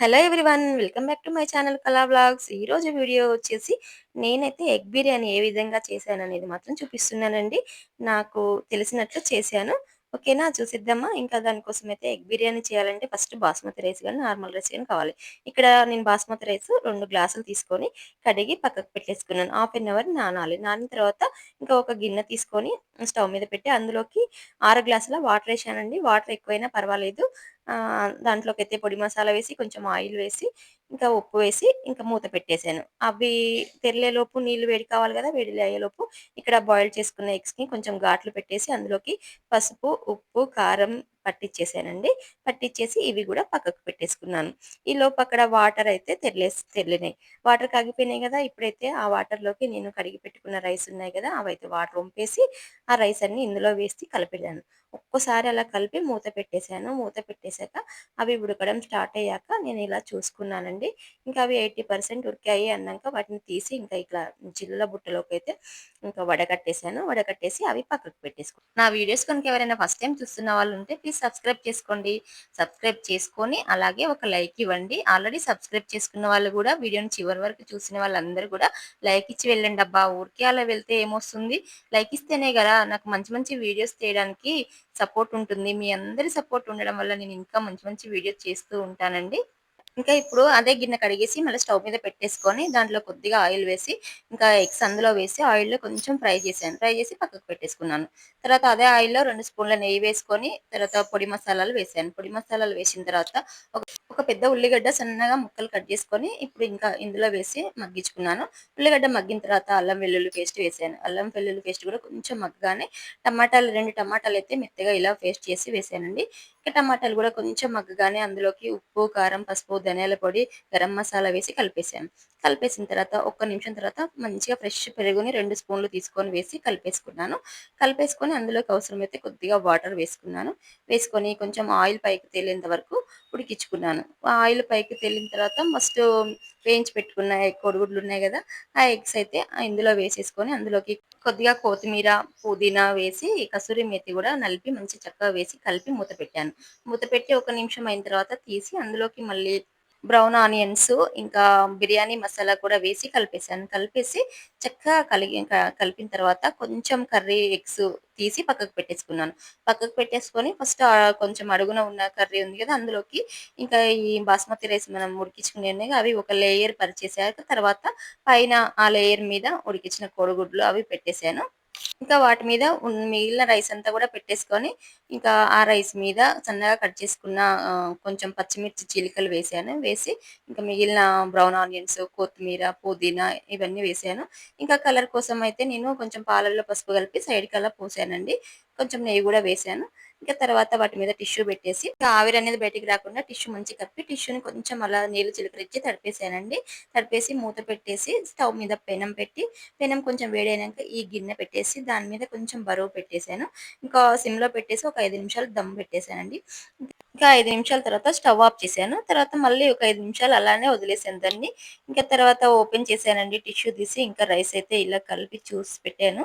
Hello everyone welcome back to my channel Kala blogs ఈరోజు video వచ్చేసి నేనైతే egg biryani ఏ విధంగా చేశాను అనేది మాత్రం చూపిస్తున్నానండి. నాకు తెలిసినట్లు చేశాను. ఓకేనా? చూసిద్దామా? ఇంకా దానికోసం అయితే ఎగ్ బిర్యానీ చేయాలంటే ఫస్ట్ బాస్మతి రైస్ కానీ నార్మల్ రైస్ కానీ కావాలి. ఇక్కడ నేను బాస్మతి రైస్ రెండు గ్లాసులు తీసుకొని కడిగి పక్కకు పెట్టేసుకున్నాను. హాఫ్ అన్ అవర్ నానాలి. నానిన తర్వాత ఇంకా ఒక గిన్నె తీసుకొని స్టవ్ మీద పెట్టి అందులోకి ఆరు గ్లాసుల వాటర్ వేసానండి. వాటర్ ఎక్కువైనా పర్వాలేదు. దాంట్లోకి అయితే పొడి మసాలా వేసి కొంచెం ఆయిల్ వేసి ఇంకా ఉప్పు వేసి ఇంకా మూత పెట్టేశాను అవి తెరలేలోపు నీళ్ళు వేడి కావాలి కదా వేడి అయ్యేలోపు ఇక్కడ బాయిల్ చేసుకున్న ఎగ్స్కి కొంచెం ఘాట్లు పెట్టేసి అందులోకి పసుపు ఉప్పు కారం పట్టించేసానండి పట్టించేసి ఇవి కూడా పక్కకు పెట్టేసుకున్నాను. ఈ లోపు అక్కడ వాటర్ అయితే తెరలేసి తెల్లినాయి వాటర్ కాగిపోయినాయి కదా ఇప్పుడైతే ఆ వాటర్లోకి నేను కడిగి పెట్టుకున్న రైస్ ఉన్నాయి కదా అవైతే వాటర్ వంపేసి ఆ రైస్ అన్ని ఇందులో వేసి కలిపేదాను ఒక్కసారి అలా కలిపి మూత పెట్టేశాను మూత పెట్టేశాక అవి ఉడకడం స్టార్ట్ అయ్యాక నేను ఇలా చూసుకున్నానండి. ఇంకా అవి ఎయిటీ పర్సెంట్ ఉడికాయి అన్నాక వాటిని తీసి ఇంకా ఇట్లా చిల్లుల బుట్టలోకి అయితే ఇంకా వడగట్టేశాను వడకట్టేసి అవి పక్కకు పెట్టేసుకున్నాను నా వీడియోస్ కనుక ఎవరైనా ఫస్ట్ టైం చూస్తున్న వాళ్ళు ఉంటే ప్లీజ్ సబ్స్క్రైబ్ చేసుకోండి. సబ్స్క్రైబ్ చేసుకొని అలాగే ఒక లైక్ ఇవ్వండి. ఆల్రెడీ సబ్స్క్రైబ్ చేసుకున్న వాళ్ళు కూడా వీడియోని చివరి వరకు చూసిన వాళ్ళందరూ కూడా లైక్ ఇచ్చి వెళ్ళండి. అబ్బా! ఊరికే అలా వెళ్తే ఏమొస్తుంది? లైక్ ఇస్తేనే కదా నాకు మంచి మంచి వీడియోస్ తీయడానికి సపోర్ట్ ఉంటుంది. మీ అందరి సపోర్ట్ ఉండడం వల్ల నేను ఇంకా మంచి మంచి వీడియోస్ చేస్తూ ఉంటానండి. ఇంకా ఇప్పుడు అదే గిన్నె కడిగేసి మళ్ళీ స్టవ్ మీద పెట్టేసుకొని దాంట్లో కొద్దిగా ఆయిల్ వేసి ఇంకా ఎగ్స్ అందులో వేసి ఆయిల్లో కొంచెం ఫ్రై చేశాను. ఫ్రై చేసి పక్కకు పెట్టేసుకున్నాను. తర్వాత అదే ఆయిల్లో రెండు స్పూన్ల నెయ్యి వేసుకొని తర్వాత పొడి మసాలాలు వేసాను. పొడి మసాలాలు వేసిన తర్వాత ఒక పెద్ద ఉల్లిగడ్డ సన్నగా ముక్కలు కట్ చేసుకొని ఇప్పుడు ఇంకా ఇందులో వేసి మగ్గించుకున్నాను. ఉల్లిగడ్డ మగ్గిన తర్వాత అల్లం వెల్లుల్లి పేస్ట్ వేసాను. అల్లం వెల్లుల్లి పేస్ట్ కూడా కొంచెం మగ్గగానే టమాటాలు రెండు టమాటాలు అయితే మెత్తగా ఇలా పేస్ట్ చేసి వేసానండి. టమాటాలు కూడా కొంచెం మగ్గగానే అందులోకి ఉప్పు కారం పసుపు ధనియాల పొడి గరం మసాలా వేసి కలిపేసాను కలిపేసిన తర్వాత ఒక్క నిమిషం తర్వాత మంచిగా ఫ్రెష్ పెరుగుని రెండు స్పూన్లు తీసుకొని వేసి కలిపేసుకున్నాను. కలిపేసుకొని అందులోకి అవసరమైతే కొద్దిగా వాటర్ వేసుకున్నాను. వేసుకొని కొంచెం ఆయిల్ పైకి తేలేంత వరకు ఉడికించుకున్నాను. ఆయిల్ పైకి తేలిన తర్వాత ఫస్ట్ వేయించి పెట్టుకున్న కోడిగుడ్లు ఉన్నాయి కదా ఆ ఎగ్స్ అయితే ఇందులో వేసేసుకొని అందులోకి కొద్దిగా కొత్తిమీర పుదీనా వేసి కసూరి మెతి కూడా నలిపి మంచి చక్కగా వేసి కలిపి మూత పెట్టాను. మూత పెట్టి ఒక నిమిషం అయిన తర్వాత తీసి అందులోకి మళ్ళీ బ్రౌన్ ఆనియన్స్ ఇంకా బిర్యానీ మసాలా కూడా వేసి కలిపేసాను కలిపేసి చక్కగా కలిగి కలిపిన తర్వాత కొంచెం కర్రీ ఎగ్స్ తీసి పక్కకు పెట్టేసుకున్నాను. పక్కకు పెట్టేసుకొని ఫస్ట్ కొంచెం అడుగున ఉన్న కర్రీ ఉంది కదా అందులోకి ఇంకా ఈ బాస్మతి రైస్ మనం ఉడికించుకునే అవి ఒక లేయర్ పరిచేసాక తర్వాత పైన ఆ లేయర్ మీద ఉడికించిన కోడిగుడ్లు అవి పెట్టేశాను. ఇంకా వాటి మీద మిగిలిన రైస్ అంతా కూడా పెట్టేసుకొని ఇంకా ఆ రైస్ మీద సన్నగా కట్ చేసుకున్న కొంచెం పచ్చిమిర్చి చీలికలు వేసాను. వేసి ఇంకా మిగిలిన బ్రౌన్ ఆనియన్స్ కొత్తిమీర పుదీనా ఇవన్నీ వేసాను. ఇంకా కలర్ కోసం అయితే నేను కొంచెం పాలల్లో పసుపు కలిపి సైడ్ కల్లా పోసానండి. కొంచెం నెయ్యి కూడా వేసాను. ఇంకా తర్వాత వాటి మీద టిష్యూ పెట్టేసి ఆవిరి అనేది బయటికి రాకుండా టిష్యూ మంచి కప్పి టిష్యూని కొంచెం అలా నీళ్ళు చిలకరించి తడిపేసానండి. తడిపేసి మూత పెట్టేసి స్టవ్ మీద పెనం పెట్టి పెనం కొంచెం వేడైనాక ఈ గిన్నె పెట్టేసి దాని మీద కొంచెం బరువు పెట్టేశాను ఇంకా సిమ్లో పెట్టేసి ఒక ఐదు నిమిషాలు దమ్ పెట్టేశానండి ఇంకా ఐదు నిమిషాల తర్వాత స్టవ్ ఆఫ్ చేశాను. తర్వాత మళ్ళీ ఒక ఐదు నిమిషాలు అలానే వదిలేసాను దాన్ని. ఇంకా తర్వాత ఓపెన్ చేశానండి టిష్యూ తీసి ఇంకా రైస్ అయితే ఇలా కలిపి చూసి పెట్టాను.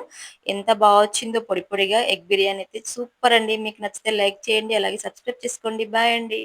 ఎంత బాగా వచ్చిందో పొడి పొడిగా ఎగ్ బిర్యానీ అయితే సూపర్ అండి. మీకు నచ్చితే లైక్ చేయండి అలాగే సబ్స్క్రైబ్ చేసుకోండి. బాయ్ అండి.